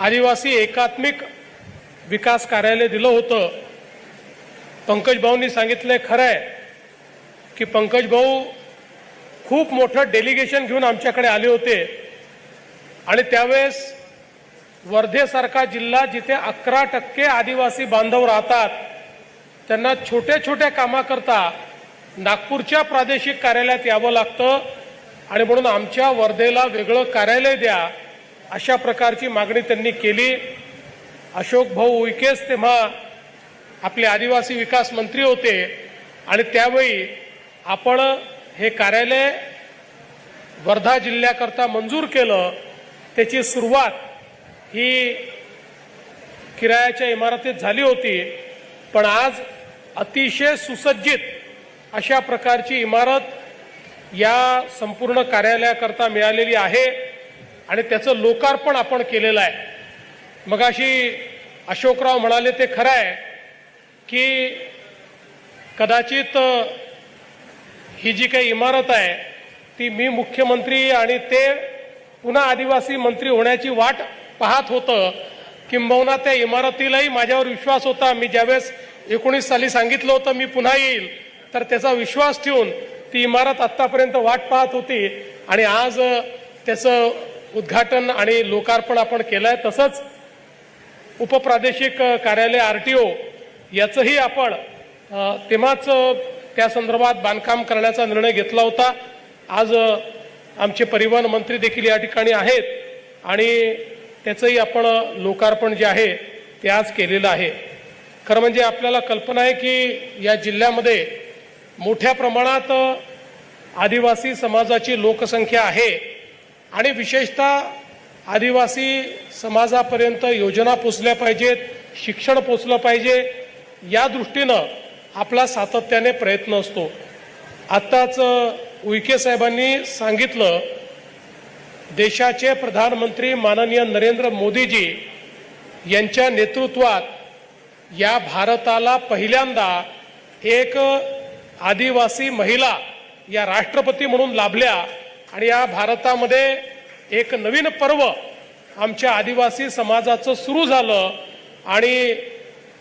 आदिवासी एकात्मिक विकास कार्यालय दिलं होतं. पंकज भाऊंनी सांगितलंय खरं आहे की पंकज भाऊ खूप मोठं डेलिगेशन घेऊन आमच्याकडे आले होते. आणि त्यावेळेस वर्धेसारखा जिल्हा जिथे अकरा टक्के आदिवासी बांधव राहतात त्यांना छोट्या छोट्या कामाकरता नागपूरच्या प्रादेशिक कार्यालयात यावं लागतं. आणि म्हणून आमच्या वर्धेला वेगळं कार्यालय द्या. अशा प्रकारची मागणी त्यांनी केली. अशोक भाऊ उईकेच तेव्हा आपले आदिवासी विकास मंत्री होते आणि त्यावेळी आपण हे कार्यालय वर्धा जिल्ह्याकरता मंजूर केलं. त्याची सुरुवात ही किरायाच्या इमारतीत झाली होती. पण आज अतिशय सुसज्जित अशा प्रकारची इमारत या संपूर्ण कार्यालयाकरता मिळालेली आहे. आणि त्याचं लोकार्पण आपण केलेलं आहे. मगाशी अशोकराव म्हणाले ते खरं आहे की कदाचित ही जी काही इमारत आहे ती मी मुख्यमंत्री आणि ते पुन्हा आदिवासी मंत्री होण्याची वाट पाहत होतं. किंबहुना त्या इमारतीलाही माझ्यावर विश्वास होता. मी ज्यावेळेस एकोणीस साली सांगितलं होतं मी पुन्हा येईल. तर त्याचा विश्वास ठेवून ती इमारत आत्तापर्यंत वाट पाहत होती. आणि आज त्याचं उद्घाटन आणि लोकार्पण आपण केलं आहे तसंच उपप्रादेशिक कार्यालय आर टी ओ याचंही आपण तेव्हाच त्या संदर्भात बांधकाम करण्याचा निर्णय घेतला होता. आज आमचे परिवहन मंत्री देखील या ठिकाणी आहेत आणि त्याचंही आपण लोकार्पण जे आहे ते आज केलेलं आहे. खरं म्हणजे आपल्याला कल्पना आहे की या जिल्ह्यामध्ये मोठ्या प्रमाणात आदिवासी समाजाची लोकसंख्या आहे. आणि विशेषतः आदिवासी समाजापर्यंत योजना पोचल्या पाहिजेत शिक्षण पोचलं पाहिजे या दृष्टीनं आपला सातत्याने प्रयत्न असतो. आत्ताच उईके साहेबांनी सांगितलं देशाचे प्रधानमंत्री माननीय नरेंद्र मोदीजी यांच्या नेतृत्वात या भारताला पहिल्यांदा एक आदिवासी महिला या राष्ट्रपती म्हणून लाभल्या. आणि या भारतामध्ये एक नवीन पर्व आमच्या आदिवासी समाजाचं सुरू झालं आणि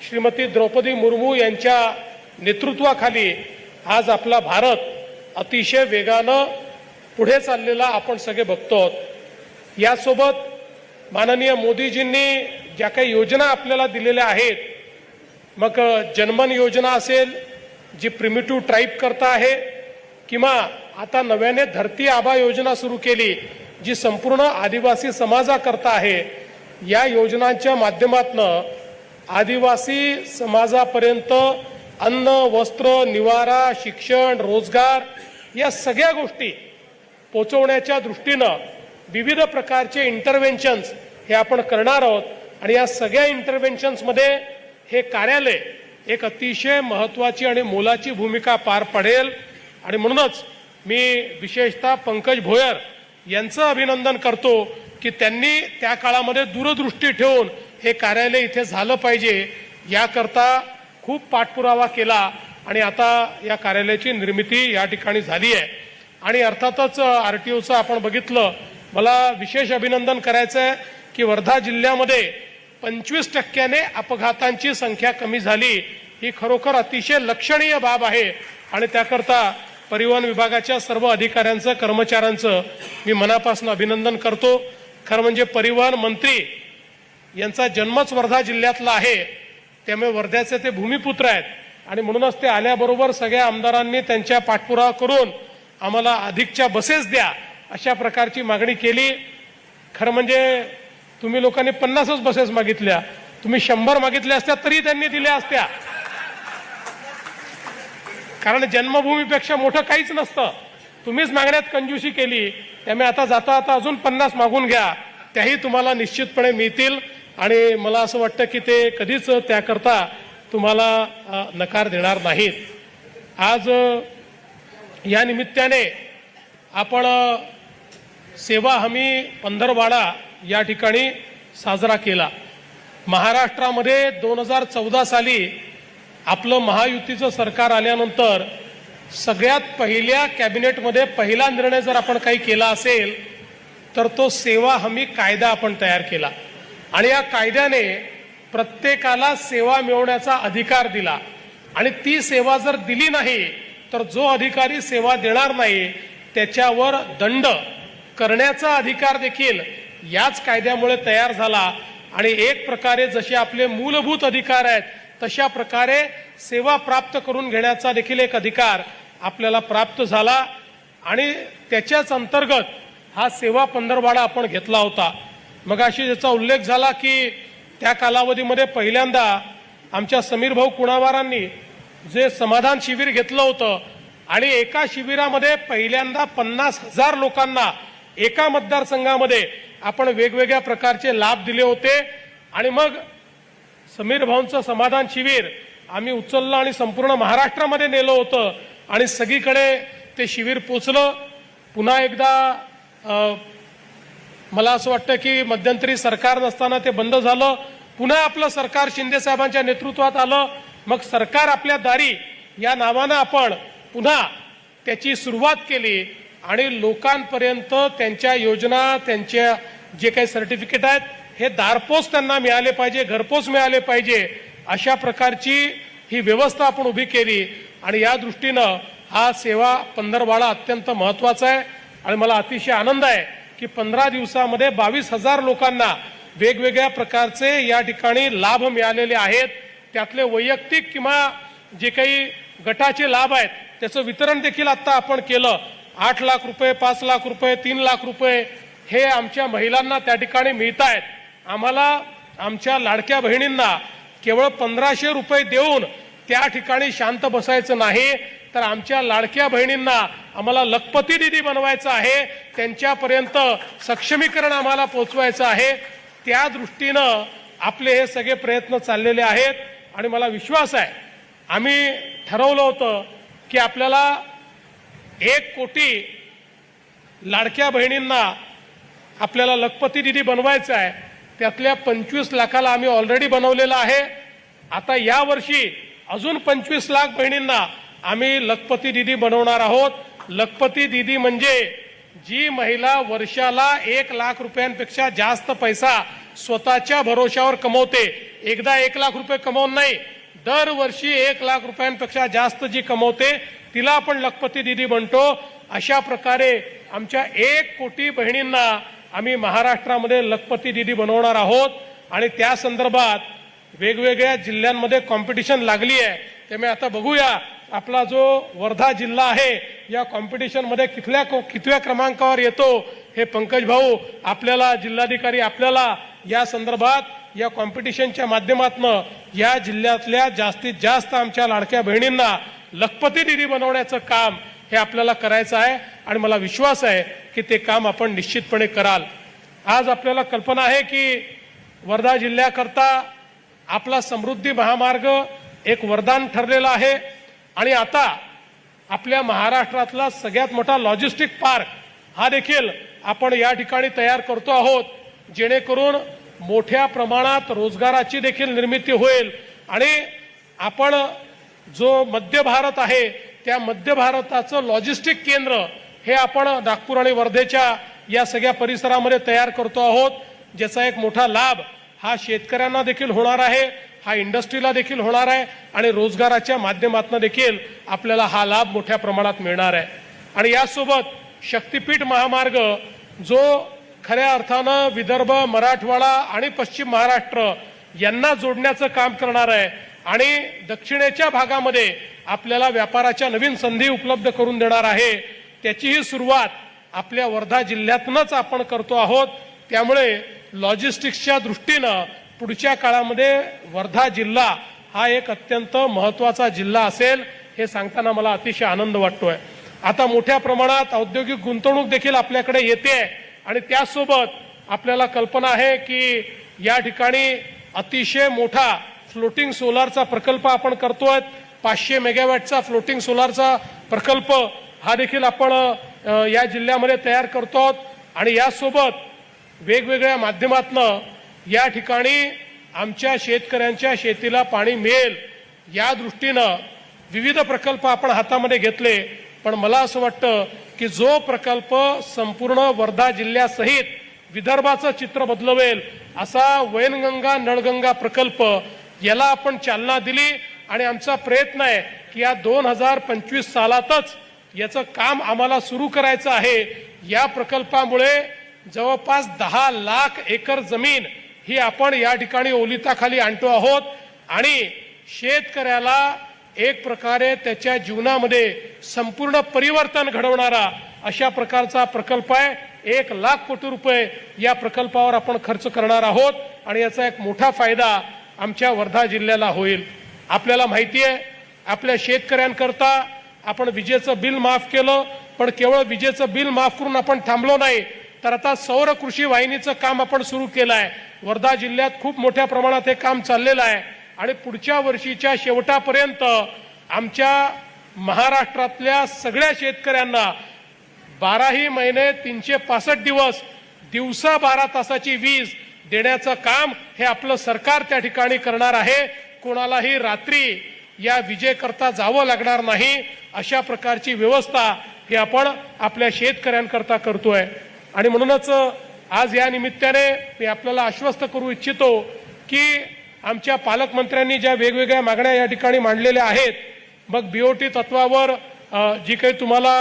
श्रीमती द्रौपदी मुर्मू यांच्या नेतृत्वाखाली आज आपला भारत अतिशय वेगानं पुढे चाललेला आपण सगळे बघतो यासोबत माननीय मोदीजींनी ज्या काही योजना आपल्याला दिलेल्या आहेत मग जनमन योजना असेल जी प्रिमिटिव्ह ट्राईब करता आहे किंवा आता नव्याने धरती आभा योजना सुरू केली जी संपूर्ण आदिवासी समाजाकरता आहे. या योजनांच्या माध्यमातनं आदिवासी समाजापर्यंत अन्न वस्त्र निवारा शिक्षण रोजगार या सगळ्या गोष्टी पोचवण्याच्या दृष्टीनं विविध प्रकारचे इंटरव्हेन्शन्स हे आपण करणार आहोत. आणि या सगळ्या इंटरव्हेन्शन्समध्ये हे कार्यालय एक अतिशय महत्त्वाची आणि मोलाची भूमिका पार पडेल. आणि म्हणूनच मी विशेषतः पंकज भोयर यांचं अभिनंदन करतो की त्यांनी त्या काळामध्ये दूरदृष्टी ठेवून हे कार्यालय इथे झालं पाहिजे याकरता खूप पाठपुरावा केला आणि आता या कार्यालयाची निर्मिती या ठिकाणी झाली आहे. आणि अर्थातच आर टी ओचं आपण बघितलं मला विशेष अभिनंदन करायचं आहे की वर्धा जिल्ह्यामध्ये पंचवीस टक्क्याने अपघातांची संख्या कमी झाली. ही खरोखर अतिशय लक्षणीय बाब आहे आणि त्याकरता परिवहन विभागाच्या सर्व अधिकाऱ्यांचं कर्मचाऱ्यांचं मी मनापासून अभिनंदन करतो. खरं म्हणजे परिवहन मंत्री यांचा जन्मच वर्धा जिल्ह्यातला आहे. त्यामुळे वर्ध्याचे ते भूमिपुत्र आहेत. आणि म्हणूनच ते आल्याबरोबर सगळ्या आमदारांनी त्यांच्या पाठपुरावा करून आम्हाला अधिकच्या बसेस द्या अशा प्रकारची मागणी केली. खरं म्हणजे तुम्ही लोकांनी पन्नासच बसेस मागितल्या. तुम्ही शंभर मागितल्या असत्या तरी त्यांनी दिल्या असत्या. कारण जन्मभूमीपेक्षा मोठं काहीच नसतं. तुम्हीच मागण्यात कंजूशी केली. त्यामुळे आता जाता आता अजून पन्नास मागून घ्या. त्याही तुम्हाला निश्चितपणे मिळतील. आणि मला असं वाटतं की ते कधीच त्याकरता तुम्हाला नकार देणार नाहीत. आज या निमित्ताने आपण सेवा हमी पंधरवाडा या ठिकाणी साजरा केला. महाराष्ट्रामध्ये दोन हजार चौदा साली आपलं महायुतीचं सरकार आल्यानंतर सगळ्यात पहिल्या कॅबिनेटमध्ये पहिला निर्णय जर आपण काही केला असेल तर तो सेवा हमी कायदा आपण तयार केला. आणि या कायद्याने प्रत्येकाला सेवा मिळवण्याचा अधिकार दिला. आणि ती सेवा जर दिली नाही तर जो अधिकारी सेवा देणार नाही त्याच्यावर दंड करण्याचा अधिकार देखील याच कायद्यामुळे तयार झाला. आणि एक प्रकारे जसे आपले मूलभूत अधिकार आहेत तशा प्रकारे सेवा प्राप्त करून घेण्याचा देखील एक अधिकार आपल्याला प्राप्त झाला आणि त्याच्याच अंतर्गत हा सेवा पंधरवाडा आपण घेतला होता. मग अशी ज्याचा उल्लेख झाला की त्या कालावधीमध्ये पहिल्यांदा आमच्या समीर भाऊ कुणावारांनी जे समाधान शिबिर घेतलं होतं आणि एका शिबिरामध्ये पहिल्यांदा पन्नास हजार लोकांना एका मतदारसंघामध्ये आपण वेगवेगळ्या प्रकारचे लाभ दिले होते आणि मग समीर भाऊंचं समाधान शिबिर आम्ही उचललं आणि संपूर्ण महाराष्ट्रामध्ये नेलं होतं. आणि सगळीकडे ते शिबिर पोचलं. पुन्हा एकदा मला असं वाटतं की मध्यंतरी सरकार नसताना ते बंद झालं. पुन्हा आपलं सरकार शिंदेसाहेबांच्या नेतृत्वात आलं. मग सरकार आपल्या दारी या नावानं आपण पुन्हा त्याची सुरुवात केली. आणि लोकांपर्यंत त्यांच्या योजना त्यांच्या जे काही सर्टिफिकेट आहेत हे दारपोच त्यांना मिळाले पाहिजे घरपोच मिळाले पाहिजे अशा प्रकारची ही व्यवस्था आपण उभी केली. आणि या दृष्टीनं हा सेवा पंधरवाडा अत्यंत महत्त्वाचा आहे. आणि मला अतिशय आनंद आहे की पंधरा दिवसामध्ये बावीस हजार लोकांना वेगवेगळ्या प्रकारचे या ठिकाणी लाभ मिळालेले आहेत. त्यातले वैयक्तिक किंवा जे काही गटाचे लाभ आहेत त्याचं वितरण देखील आता आपण केलं. आठ लाख रुपये पाच लाख रुपये तीन लाख रुपये हे आमच्या महिलांना त्या ठिकाणी मिळत आहेत आम्हाला आमच्या लाडक्या बहिणींना केवळ पंधराशे रुपये देऊन त्या ठिकाणी शांत बसायचं नाही तर आमच्या लाडक्या बहिणींना आम्हाला लखपती दिदी बनवायचं आहे त्यांच्यापर्यंत सक्षमीकरण आम्हाला पोचवायचं आहे. त्या दृष्टीनं आपले हे सगळे प्रयत्न चाललेले आहेत आणि मला विश्वास आहे आम्ही ठरवलं होतं की आपल्याला एक कोटी लाडक्या बहिणींना आपल्याला लखपती दिदी बनवायचं आहे. त्यातल्या पंचवीस लाखाला आम्ही ऑलरेडी बनवलेलं आहे. आता या वर्षी अजून पंचवीस लाख बहिणींना आम्ही लखपती दिदी बनवणार आहोत. लखपती दिदी म्हणजे जी महिला वर्षाला एक लाख रुपयांपेक्षा जास्त पैसा स्वतःच्या भरोशावर कमवते. एकदा एक लाख रुपये कमवून नाही दरवर्षी एक लाख रुपयांपेक्षा जास्त जी कमवते तिला आपण लखपती दिदी म्हणतो अशा प्रकारे आमच्या एक कोटी बहिणींना आम्ही महाराष्ट्रामध्ये लखपती दिदी बनवणार आहोत आणि त्या संदर्भात वेगवेगळ्या जिल्ह्यांमध्ये कॉम्पिटिशन लागली आहे त्यामुळे आता बघूया. आपला जो वर्धा जिल्हा आहे या कॉम्पिटिशनमध्ये कितल्या कितव्या क्रमांकावर येतो हे पंकज भाऊ आपल्याला जिल्हाधिकारी आपल्याला या संदर्भात या कॉम्पिटिशनच्या माध्यमातून या जिल्ह्यातल्या जास्तीत जास्त आमच्या लाडक्या बहिणींना लखपती दिदी बनवण्याचं काम हे आपल्याला करायचं आहे. आणि मला विश्वास आहे की ते काम आपण निश्चितपणे कराल. आज आपल्याला कल्पना आहे की वर्धा जिल्ह्याकरता आपला समृद्धी महामार्ग एक वरदान ठरलेला आहे आणि आता आपल्या महाराष्ट्रातला सगळ्यात मोठा लॉजिस्टिक पार्क हा देखील आपण या ठिकाणी तयार करतो आहोत जेणेकरून मोठ्या प्रमाणात रोजगाराची देखील निर्मिती होईल. आणि आपण जो मध्य भारत आहे त्या मध्य भारताचं लॉजिस्टिक केंद्र हे आपण नागपूर आणि वर्धेच्या या सगळ्या परिसरामध्ये तयार करतो आहोत ज्याचा एक मोठा लाभ हा शेतकऱ्यांना देखील होणार आहे हा इंडस्ट्रीला देखील होणार आहे आणि रोजगाराच्या माध्यमातून देखील आपल्याला हा लाभ मोठ्या प्रमाणात मिळणार आहे. आणि यासोबत शक्तीपीठ महामार्ग जो खऱ्या अर्थानं विदर्भ मराठवाडा आणि पश्चिम महाराष्ट्र यांना जोडण्याचं काम करणार आहे आणि दक्षिणेच्या भागामध्ये आपल्याला व्यापाराच्या नवीन संधी उपलब्ध करून देणार आहे त्याचीही सुरुवात आपल्या वर्धा जिल्ह्यातूनच आपण करतो आहोत. त्यामुळे लॉजिस्टिक्सच्या दृष्टीनं पुढच्या काळामध्ये वर्धा जिल्हा हा एक अत्यंत महत्त्वाचा जिल्हा असेल हे सांगताना मला अतिशय आनंद वाटतोय. आता मोठ्या प्रमाणात औद्योगिक गुंतवणूक देखील आपल्याकडे येते आणि त्यासोबत आपल्याला कल्पना आहे की या ठिकाणी अतिशय मोठा फ्लोटिंग सोलारचा प्रकल्प आपण करतोय. पाचशे मेगावॅटचा फ्लोटिंग सोलारचा प्रकल्प हा देखील आपण या जिल्ह्यामध्ये तयार करतो आहोत आणि यासोबत वेगवेगळ्या माध्यमातनं या ठिकाणी आमच्या शेतकऱ्यांच्या शेतीला पाणी मिळेल या दृष्टीनं विविध प्रकल्प आपण हातामध्ये घेतले. पण मला असं वाटतं की जो प्रकल्प संपूर्ण वर्धा जिल्ह्यासहित विदर्भाचं चित्र बदलवेल असा वैनगंगा नळगंगा प्रकल्प याला आपण चालना दिली. आणि आमचा प्रयत्न आहे की या दोन हजार पंचवीस सालातच याचं काम आम्हाला सुरू करायचं आहे. या प्रकल्पामुळे जवळपास दहा लाख एकर जमीन ही आपण या ठिकाणी ओलिताखाली आणतो आहोत. आणि शेतकऱ्याला एक प्रकारे त्याच्या जीवनामध्ये संपूर्ण परिवर्तन घडवणारा अशा प्रकारचा प्रकल्प आहे. एक लाख कोटी रुपये या प्रकल्पावर आपण खर्च करणार आहोत आणि याचा एक मोठा फायदा आमच्या वर्धा जिल्ह्याला होईल. आपल्याला माहिती आहे आपल्या शेतकऱ्यांकरता आपण विजेचं बिल माफ केलं पण केवळ विजेचं बिल माफ करून आपण थांबलो नाही तर आता सौर कृषी वाहिनीचं काम आपण सुरू केलं आहे वर्धा जिल्ह्यात खूप मोठ्या प्रमाणात हे काम चाललेलं आहे. आणि पुढच्या वर्षीच्या शेवटापर्यंत आमच्या महाराष्ट्रातल्या सगळ्या शेतकऱ्यांना बाराही महिने तीनशे पासष्ट दिवस दिवसा बारा तासाची वीज देण्याचं काम हे आपलं सरकार त्या ठिकाणी करणार आहे. कोणालाही रात्री या विजेकरता जावं लागणार नाही. अशा प्रकारची व्यवस्था ही आपण आपल्या शेतकऱ्यांकरता करतोय. आणि म्हणूनच आज या निमित्ताने मी आपल्याला आश्वस्त करू इच्छितो की आमच्या पालकमंत्र्यांनी ज्या वेगवेगळ्या मागण्या या ठिकाणी मांडलेल्या आहेत मग बीओटी तत्वावर जी काही तुम्हाला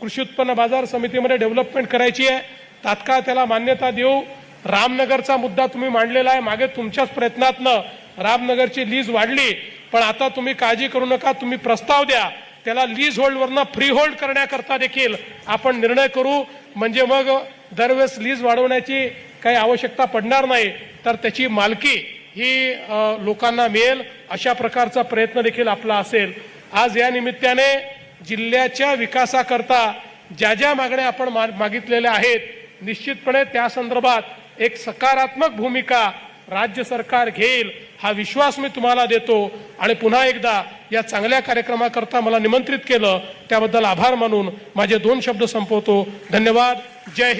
कृषी उत्पन्न बाजार समितीमध्ये डेव्हलपमेंट करायची आहे तात्काळ त्याला मान्यता देऊ. रामनगरचा मुद्दा तुम्ही मांडलेला आहे. मागे तुमच्याच प्रयत्नातनं रामनगरची लीज वाढली. पण आता तुम्ही काळजी करू नका. तुम्ही प्रस्ताव द्या. त्याला लीज होल्डवरनं फ्री होल्ड करण्याकरता देखील आपण निर्णय करू. म्हणजे मग दरवेळेस लीज वाढवण्याची काही आवश्यकता पडणार नाही. तर त्याची मालकी ही लोकांना मिळेल. अशा प्रकारचा प्रयत्न देखील आपला असेल. आज या निमित्ताने जिल्ह्याच्या विकासाकरता ज्या ज्या मागण्या आपण मा- मागितलेल्या आहेत निश्चितपणे त्या संदर्भात एक सकारात्मक भूमिका राज्य सरकार घेईल हा विश्वास मी तुम्हाला देतो. आणि पुन्हा एकदा या चांगल्या कार्यक्रमाकरता मला निमंत्रित केलं त्याबद्दल आभार मानून माझे दोन शब्द संपवतो. धन्यवाद. जय हिंद.